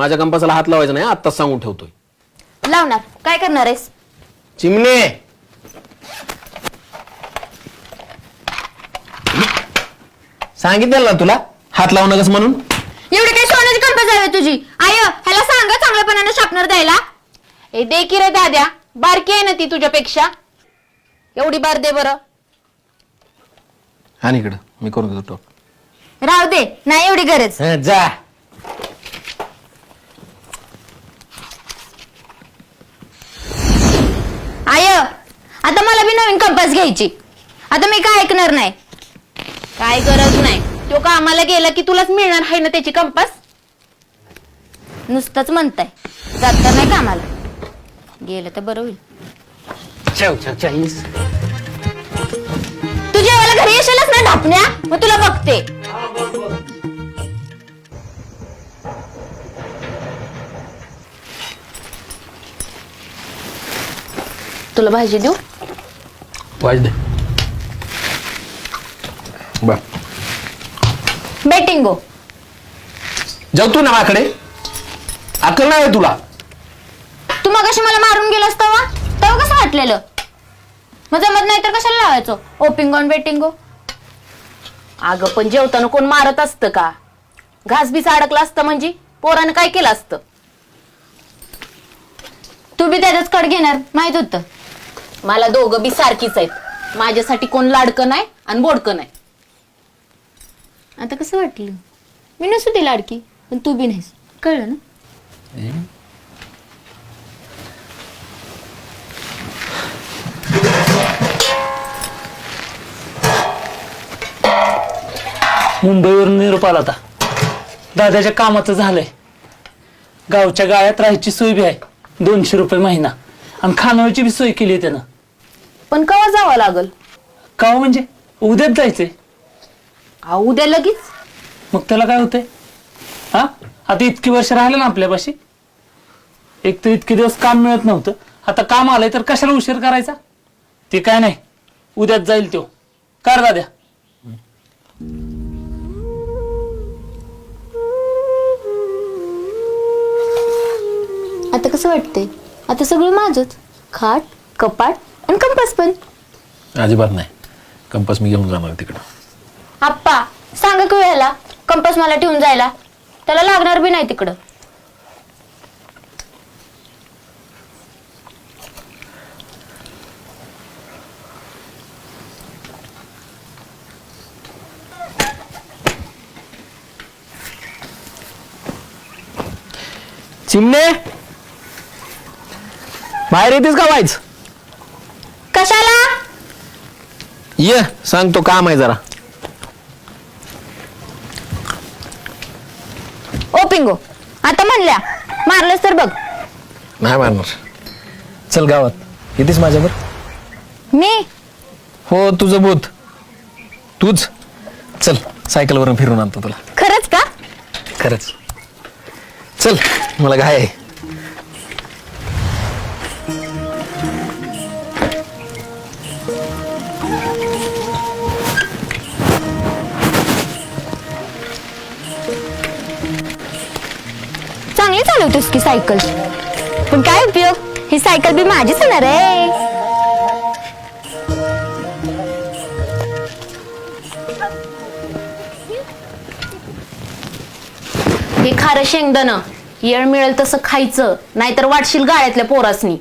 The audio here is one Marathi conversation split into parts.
माझ्या कंपासाला हात लावायचा नाही आत्ताच सांगून ठेवतोय. लावणार. काय करणार आहेस? चिमणे! सांगितलं ना तुला? हात लावू नकस म्हणून? एवढी काही सोन्याची कंपस आहे तुझी? आय ह्याला सांगा चांगल्यापणाने शापनर द्यायला. ए दे की रे दाद्या. बारकी आहे ना ती तुझ्यापेक्षा. एवढी बार दे बरं. हा इकडं. मी करून देतो राहू दे. नाही एवढी गरज. जा. आय. आता मला बी नवीन कंपास घ्यायची. आता मी काय ऐकणार नाही? काय गरज नाही. तो कामाला गेला की तुलाच मिळणार आहे ना त्याची कंपास नुसतंच म्हणताय. जात तर नाही कामाला गेलं तर बरं होईल. चव चव चाळीस तू जेवायला घरी येशीलच ना ढापण्या? मग तुला बघते. तुला भाजी देऊ? Was they. बर बेटिंगो जाऊ तू ना माझ्याकडे. अक्कल नाही आहे तुला. तू मग मला मारून गेलास तेव्हा? तेव्हा कसं वाटलेलं? मग जमत नाही तर कशाला लावायचो? ओपिंगो आणि बेटिंगो अगं पण जेवताना कोण मारत असतं का? घास बीस अडकला असतं म्हणजे? पोरानं काय केलं असतं? तू बी त्याचाच कड घेणार माहीत होतं. मला दोघं बी सारखीच आहेत. माझ्यासाठी कोण लाडकं नाही आणि बोडकं नाही. आता कसं वाटलं? मी नसू ती लाडकी पण तू बी नाहीस. कळलं ना? मुंबईवरून निरोप आला होता. दादाच्या कामाचं झालंय. गावच्या गाळ्यात राहायची सोय बी आहे. दोनशे रुपये महिना. आणि खानावळची बी सोय केली आहे त्यानं. पण कवा जावं लागल? का म्हणजे? उद्याच जायचंय. अहो, उद्या लगेच? मग त्याला काय होतंय? हा? आता इतकी वर्ष राहिले ना आपल्यापाशी. एक तर इतके दिवस काम मिळत नव्हतं. आता काम आलंय तर कशाला उशीर करायचा? ते काय नाही. उद्याच जाईल तो. कर दाद्या आता कसं वाटतंय? आता सगळं माझच. खाट कपाट आणि कंपास पण. अजिबात नाही. कंपास मी घेऊन जाणार तिकडं. आप्पा सांगा की वेळेला कंपास मला ठेवून जायला. त्याला लागणार बी नाही तिकडं. चिमणे बाहेर येतेस का वाईच कशाला ये सांगतो काम आहे जरा. ओ पिंगो आता म्हणल्या मारलंस तर बघ. नाही मारणार. चल गावात येतेस माझ्यावर? मी? हो तुझं बोध तूच? चल सायकलवरून फिरून आणतो तुला. खरंच का? खरंच. चल मला घाय आहे. चांगली की सायकल? पण काय उपयोग? ही सायकल बी माझीच होणार आहे. हे खारं शेंगदाणं. येळ मिळेल तसं खायचं. नाहीतर वाटशील गाळ्यातल्या पोरासनी.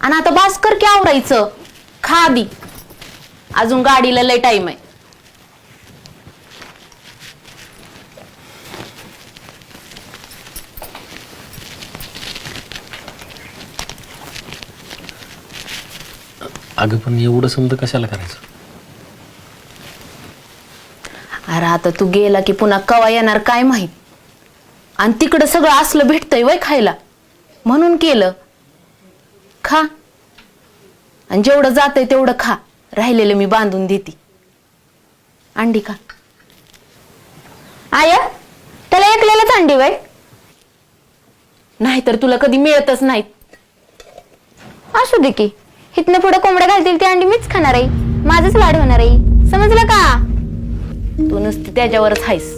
आणि आता बास्कर की आवरायचं? खा आधी. अजून गाडीला लय टाइम आहे. अगं पण एवढं समजा कशाला करायचं? अरे आता तू गेला की पुन्हा कवा येणार काय माहीत? आणि तिकडं सगळं असलं भेटतंय वय खायला. म्हणून केलं. खा. आणि जेवढं जातंय तेवढं खा. राहिलेलं मी बांधून देते. अंडी खा. आय त्याला एकलेलंच अंडी वय नाहीतर तुला कधी मिळतच नाहीत. असू दे की. इथनं पुढे कोंबड्या घालतील ती अंडी मीच खाणार आहे. माझंच लाड होणार आहे. समजलं का? तू नुसती त्याच्यावरच हायस.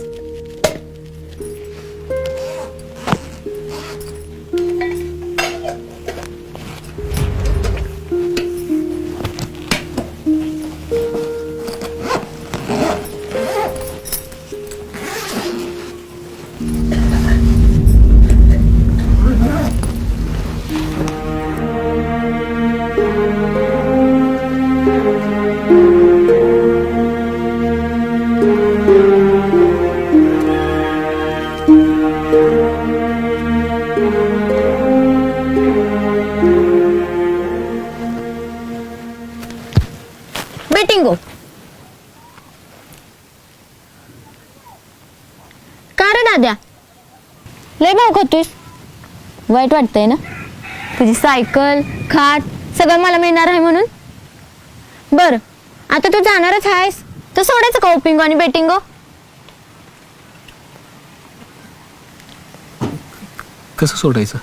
वाईट वाटतंय ना? तुझी सायकल खाट सगळं मला मिळणार आहे म्हणून? बरं आता तू जाणारच आहेस तर सोडायचं का ओपिंगो आणि बेटिंगो? कसं सोडायचं?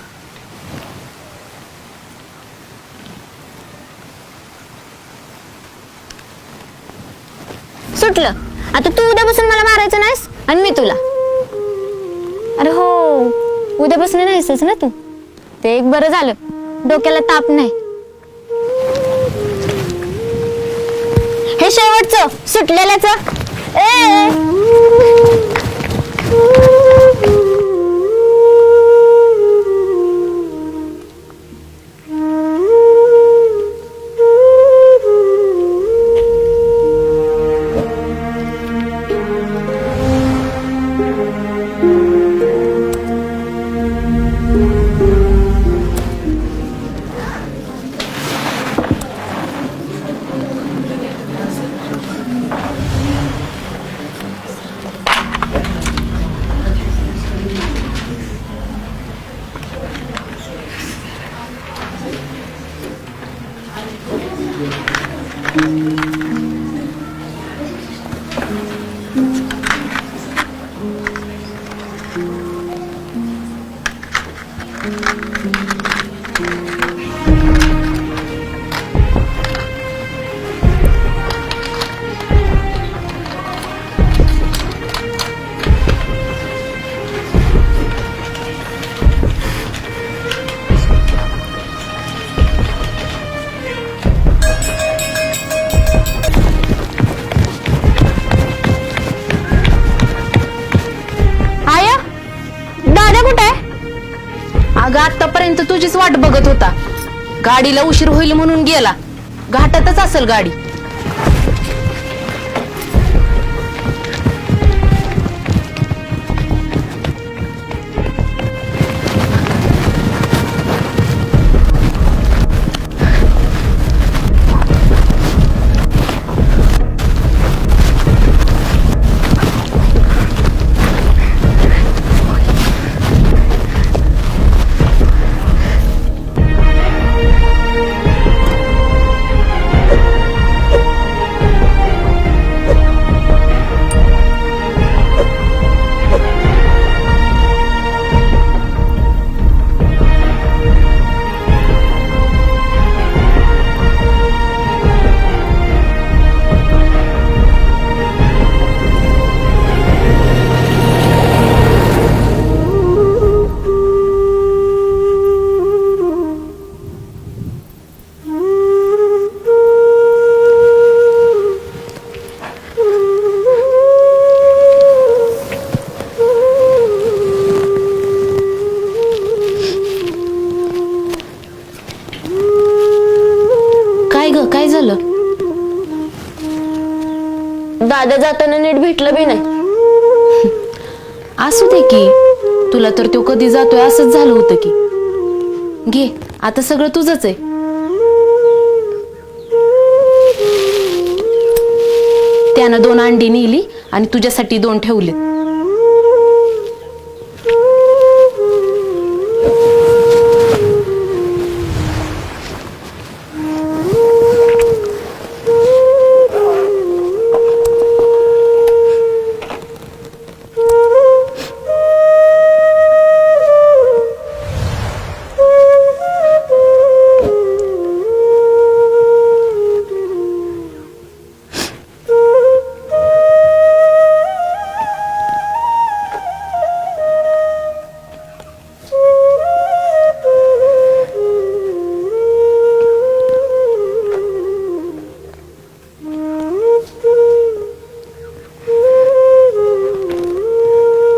सुटलं. आता तू उद्यापासून मला मारायचं नाहीस आणि मी तुला. अरे हो. उद्यापासून नाहीसच ना तू? ते एक बरं झालं. डोक्याला ताप नाही. हे शेवटचं सुटलेल्याच. ए आया आतापर्यंत तुझीच वाट बघत होता. गाडीला उशीर होईल म्हणून गेला. घाटातच असेल गाडी. दादा जाताना नीट भेटलं बी नाही. असू दे की. तुला तर तो कधी जातोय असंच झालं होतं की. घे आता सगळं तुझंच आहे. त्यानं दोन अंडी नेली आणि तुझ्यासाठी दोन ठेवले